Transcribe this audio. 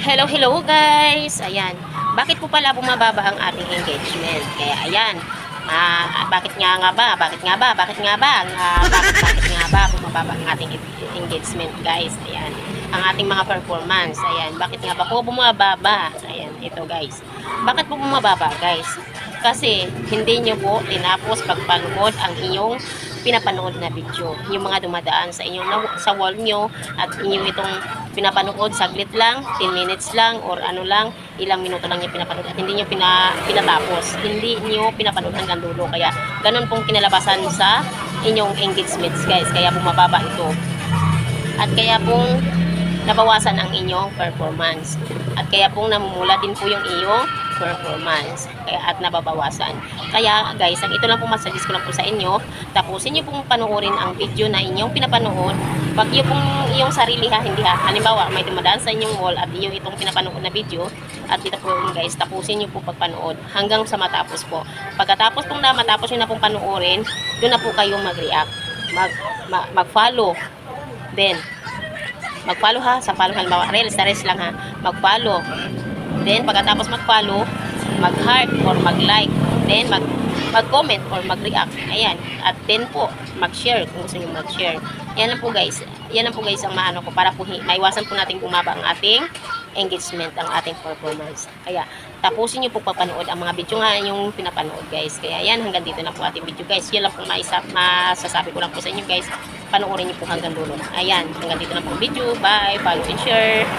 Hello, hello guys! Ayan. Bakit po pala bumababa ang ating engagement? Kaya ayan. Ah, bakit nga nga ba? Bakit nga ba? Bakit nga ba? Ah, bakit, bakit nga ba bumababa ang ating engagement guys? Ayan. Ang ating mga performance. Ayan. Bakit nga ba po bumababa? Ayan. Ito guys. Bakit po bumababa guys? Kasi hindi nyo po tinapos pagpanood ang inyong pinapanood na video. Yung mga dumadaan sa inyong sa wall nyo at inyong itong pinapanood saglit lang, 10 minutes lang or ano lang, ilang minuto lang yung pinapanood at hindi nyo pina, pinatapos. Hindi nyo pinapanood hanggang dulo. Kaya ganun pong kinalabasan sa inyong engagements guys. Kaya bumababa ito. At kaya pong nabawasan ang inyong performance. At kaya pong namumula din po yung iyong performance. Kaya at nababawasan. Kaya guys, ang ito lang po masalis ko lang po sa inyo, tapusin niyo pong panoorin ang video na inyong pinapanood. Pag yung pong iyong sarili ha, hindi ha. Halimbawa, may dumadaan sa inyong wall at yung itong pinapanood na video, at dito po guys, tapusin niyo po pagpanood hanggang sa matapos po. Pagkatapos pong na matapos niyo na pong panoorin, doon na po kayo mag-react. Mag, ma- mag-follow. Then, mag-follow ha, sa follow halimbawa, reels na reels lang ha, mag-follow. Then, pagkatapos mag-follow, mag-heart or mag-like. Then, mag mag-comment or mag-react. Ayan. At then po, mag-share kung gusto niyo mag-share. Yan lang po guys. Yan lang po guys ang maano ko para po maiwasan po natin bumaba ang ating engagement, ang ating performance. Kaya, tapusin niyo po papanood ang mga video nga yung pinapanood guys. Kaya yan, hanggang dito na po ating video guys. Yan lang po maisa, masasabi ko lang po sa inyo guys. Panoorin niyo po hanggang dulo. Ayan, hanggang dito na po ang video. Bye, follow and share.